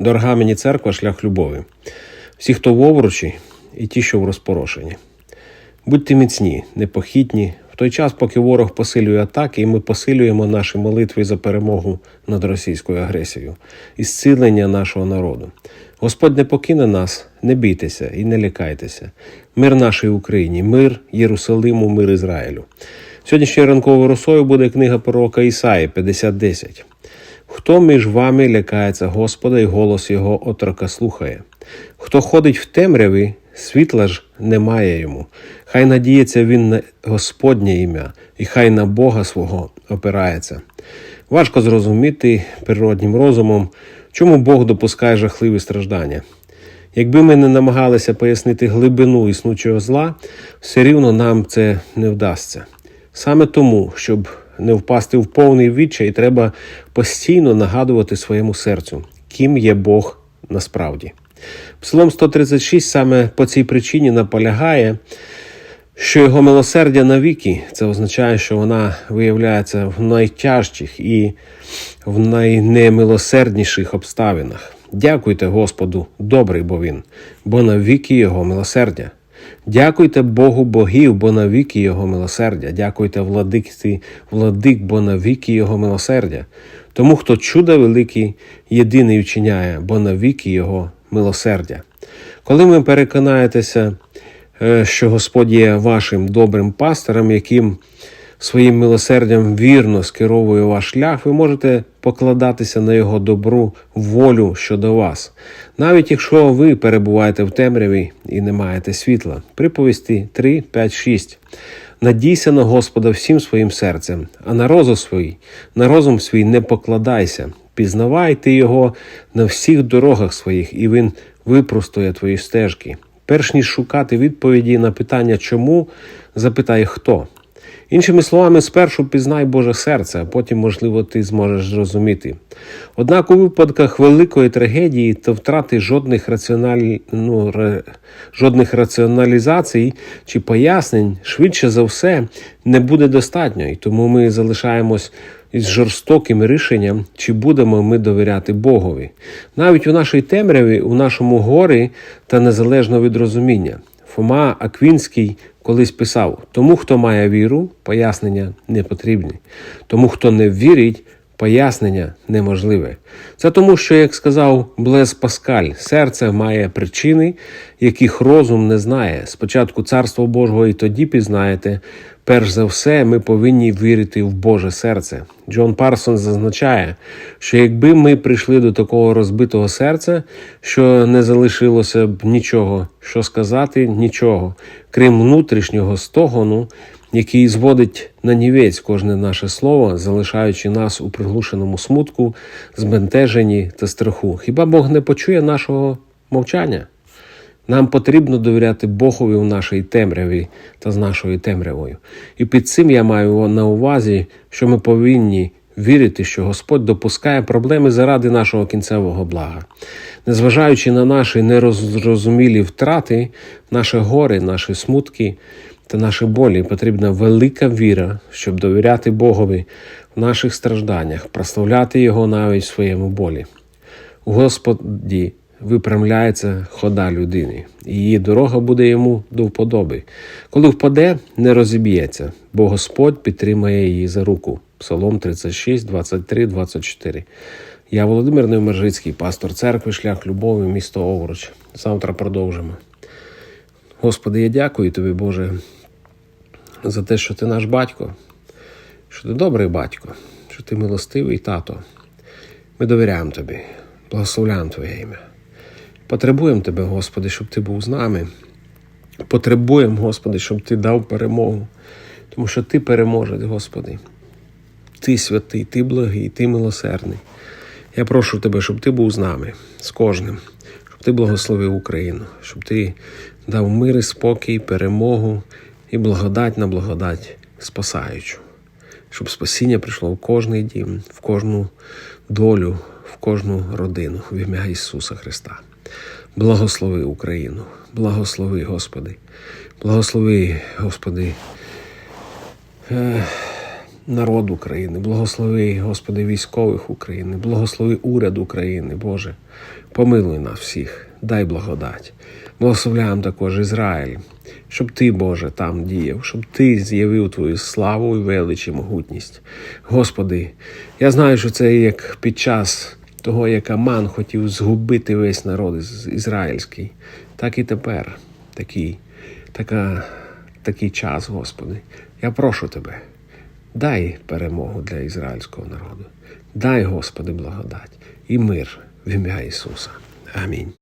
Дорога мені церква, шлях любові. Всі, хто в овручі, і ті, що в розпорошенні. Будьте міцні, непохитні, в той час, поки ворог посилює атаки, і ми посилюємо наші молитви за перемогу над російською агресією і зцілення нашого народу. Господь не покине нас, не бійтеся і не лякайтеся. Мир нашій Україні, мир Єрусалиму, мир Ізраїлю. Сьогоднішньою ранковою росою буде книга пророка Ісаї 50.10. Хто між вами лякається Господа і голос Його отрока слухає? Хто ходить в темряві, світла ж немає йому. Хай надіється він на Господнє ім'я, і хай на Бога свого опирається. Важко зрозуміти природнім розумом, чому Бог допускає жахливі страждання. Якби ми не намагалися пояснити глибину існучого зла, все рівно нам це не вдасться. Саме тому, щоб не впасти в повний відчай, треба постійно нагадувати своєму серцю, ким є Бог насправді. Псалом 136 саме по цій причині наполягає, що його милосердя навіки, це означає, що вона виявляється в найтяжчих і в найнемилосердніших обставинах. Дякуйте Господу, добрий бо він, бо навіки його милосердя. Дякуйте Богу богів, бо навіки Його милосердя. Дякуйте владиці, владик, бо навіки Його милосердя. Тому, хто чуда великий, єдиний вчиняє, бо навіки Його милосердя. Коли ви переконаєтеся, е, що Господь є вашим добрим пастором, яким своїм милосердям вірно скеровує ваш шлях, ви можете покладатися на його добру волю щодо вас, навіть якщо ви перебуваєте в темряві і не маєте світла. Приповісті 3, 5, 6. Надійся на Господа всім своїм серцем, а на розум свій, на розум свій не покладайся. Пізнавайте його на всіх дорогах своїх, і він випростує твої стежки. Перш ніж шукати відповіді на питання чому, запитай хто. Іншими словами, спершу пізнай Боже серце, а потім, можливо, ти зможеш зрозуміти. Однак у випадках великої трагедії та втрати жодних раціональ... ну, ре... жодних раціоналізацій чи пояснень, швидше за все, не буде достатньо, і тому ми залишаємось із жорстоким рішенням, чи будемо ми довіряти Богові, навіть у нашій темряві, у нашому горі та незалежно від розуміння. Фома Аквінський колись писав: тому, хто має віру, пояснення не потрібні. Тому, хто не вірить, пояснення неможливе. Це тому, що, як сказав Блес Паскаль, серце має причини, яких розум не знає. Спочатку царство Божого і тоді пізнаєте. Перш за все, ми повинні вірити в Боже серце. Джон Парсон зазначає, що якби ми прийшли до такого розбитого серця, що не залишилося б нічого, що сказати, нічого, крім внутрішнього стогону, який зводить на нівець кожне наше слово, залишаючи нас у приглушеному смутку, збентеженні та страху. Хіба Бог не почує нашого мовчання? Нам потрібно довіряти Богові в нашій темряві та з нашою темрявою. І під цим я маю на увазі, що ми повинні вірити, що Господь допускає проблеми заради нашого кінцевого блага. Незважаючи на наші нерозумілі втрати, наше горе, наші смутки та наші болі, потрібна велика віра, щоб довіряти Богові в наших стражданнях, прославляти Його навіть в своєму болі. У Господі випрямляється хода людини, і її дорога буде йому до вподоби. Коли впаде, не розіб'ється, бо Господь підтримає її за руку. Псалом 36, 23, 24. Я Володимир Невмержицький, пастор церкви, шлях любові, місто Овруч. Завтра продовжимо. Господи, я дякую тобі, Боже, за те, що ти наш батько, що ти добрий батько, що ти милостивий тато. Ми довіряємо тобі, благословляємо Твоє ім'я. Потребуємо Тебе, Господи, щоб Ти був з нами. Потребуємо, Господи, щоб Ти дав перемогу, тому що Ти переможець, Господи. Ти святий, Ти благий, Ти милосердний. Я прошу Тебе, щоб Ти був з нами, з кожним, щоб Ти благословив Україну, щоб Ти дав мир і спокій, перемогу і благодать на благодать спасаючу, щоб спасіння прийшло в кожний дім, в кожну долю, в кожну родину в ім'я Ісуса Христа. Благослови Україну, благослови, Господи, благослови, Господи, народ України, благослови, Господи, військових України, благослови уряд України, Боже. Помилуй нас всіх, дай благодать. Благословляємо також Ізраїль, щоб Ти, Боже, там діяв, щоб Ти з'явив Твою славу і велич і могутність. Господи, я знаю, що це як під час того, як Аман хотів згубити весь народ ізраїльський, так і тепер такий, така, такий час, Господи. Я прошу Тебе, дай перемогу для ізраїльського народу. Дай, Господи, благодать і мир в ім'я Ісуса. Амінь.